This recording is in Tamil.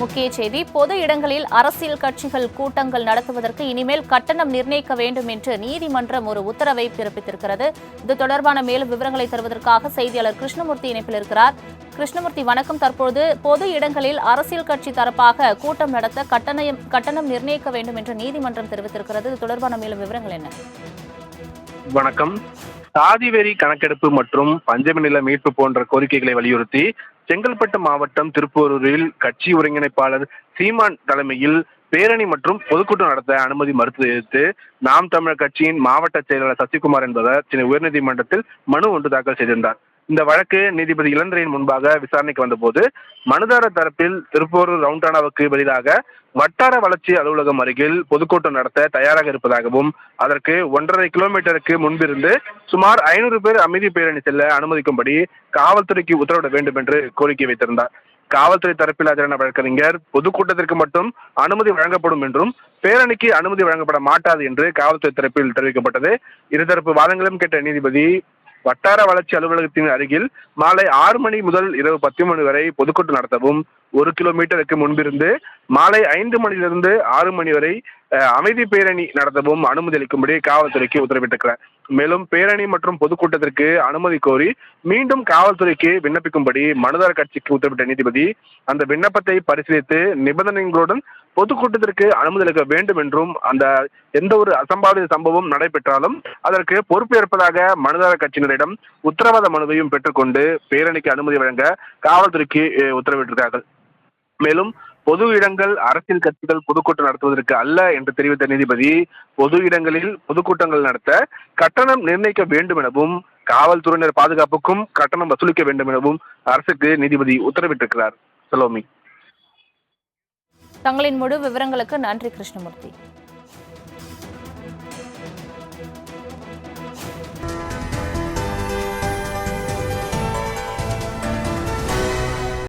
முக்கிய செய்தி பொது இடங்களில் அரசியல் கட்சிகள் கூட்டங்கள் நடத்துவதற்கு இனிமேல் கட்டணம் நிர்ணயிக்க வேண்டும் என்று நீதிமன்றம் ஒரு உத்தரவை பிறப்பித்திருக்கிறது. இது தொடர்பான மேலும் விவரங்களை தருவதற்காக செய்தியாளர் கிருஷ்ணமூர்த்தி இணைப்பில் இருக்கிறார். கிருஷ்ணமூர்த்தி வணக்கம். தற்போது பொது இடங்களில் அரசியல் கட்சி தரப்பாக கூட்டம் நடத்த கட்டணம் கட்டணம் நிர்ணயிக்க வேண்டும் என்று நீதிமன்றம் தெரிவித்திருக்கிறது. இது தொடர்பான மேலும் விவரங்கள் என்ன? வணக்கம். சாதி வெறி கணக்கெடுப்பு மற்றும் பஞ்சமி நில மீட்பு போன்ற கோரிக்கைகளை வலியுறுத்தி செங்கல்பட்டு மாவட்டம் திருப்பூரூரில் கட்சி ஒருங்கிணைப்பாளர் சீமான் தலைமையில் பேரணி மற்றும் பொதுக்கூட்டம் நடத்த அனுமதி மறுத்து எதிர்த்து நாம் தமிழர் கட்சியின் மாவட்ட செயலாளர் சசிகுமார் என்பவர் சென்னை உயர்நீதிமன்றத்தில் மனு ஒன்று தாக்கல் செய்திருந்தார். இந்த வழக்கு நீதிபதி இளந்திரையின் முன்பாக விசாரணைக்கு வந்தபோது மனுதாரர் தரப்பில் திருப்பூர் ரவுண்டானாவுக்கு பதிலாக வட்டார வளர்ச்சி அலுவலகம் அருகில் பொதுக்கூட்டம் நடத்த தயாராக இருப்பதாகவும் அதற்கு ஒன்றரை கிலோமீட்டருக்கு முன்பிருந்து சுமார் ஐநூறு பேர் அமைதி பேரணி செல்ல அனுமதிக்கும்படி காவல்துறைக்கு உத்தரவிட வேண்டும் என்று கோரிக்கை வைத்திருந்தார். காவல்துறை தரப்பில் ஆஜரான வழக்கறிஞர் பொதுக்கூட்டத்திற்கு மட்டும் அனுமதி வழங்கப்படும் என்றும் பேரணிக்கு அனுமதி வழங்கப்பட மாட்டாது என்று காவல்துறை தரப்பில் தெரிவிக்கப்பட்டது. இருதரப்பு வாதங்களும் கேட்ட நீதிபதி வட்டார வளர்ச்சி அலுவலகத்தின் அருகில் மாலை ஆறு மணி முதல் இரவு பத்து மணி வரை பொதுக்கூட்டம் நடத்தவும் ஒரு கிலோமீட்டருக்கு முன்பிருந்து மாலை ஐந்து மணியிலிருந்து ஆறு மணி வரை அமைதி பேரணி நடத்தவும் அனுமதி அளிக்கும்படி காவல்துறைக்கு உத்தரவிட்டிருக்கிறார் மேலும் பேரணி மற்றும் பொதுக்கூட்டத்திற்கு அனுமதி கோரி மீண்டும் காவல்துறைக்கு விண்ணப்பிக்கும்படி மனுதார கட்சிக்கு உத்தரவிட்ட நீதிபதி அந்த விண்ணப்பத்தை பரிசீலித்து நிபந்தனைகளுடன் பொதுக்கூட்டத்திற்கு அனுமதி அளிக்க வேண்டும் என்றும் அந்த எந்த ஒரு அசம்பாவித சம்பவம் நடைபெற்றாலும் அதற்கு பொறுப்பேற்பதாக மனுதார கட்சியினரிடம் உத்தரவாத மனுவையும் பெற்றுக்கொண்டு பேரணிக்கு அனுமதி வழங்க காவல்துறைக்கு உத்தரவிட்டிருக்கார்கள் உத்தரவிட்டிருக்கிறார்கள். மேலும் பொது இடங்கள் அரசியல் கட்சிகள் பொதுக்கூட்டம் நடத்துவதற்கு அல்ல என்று தெரிவித்த நீதிபதி பொது இடங்களில் பொதுக்கூட்டங்கள் நடத்த கட்டணம் நிர்ணயிக்க வேண்டும் எனவும் காவல்துறையினர் பாதுகாப்புக்கும் கட்டணம் வசூலிக்க வேண்டும் எனவும் அரசுக்கு நீதிபதி உத்தரவிட்டிருக்கிறார். சலோமி தங்களின் முழு விவரங்களுக்கு நன்றி கிருஷ்ணமூர்த்தி.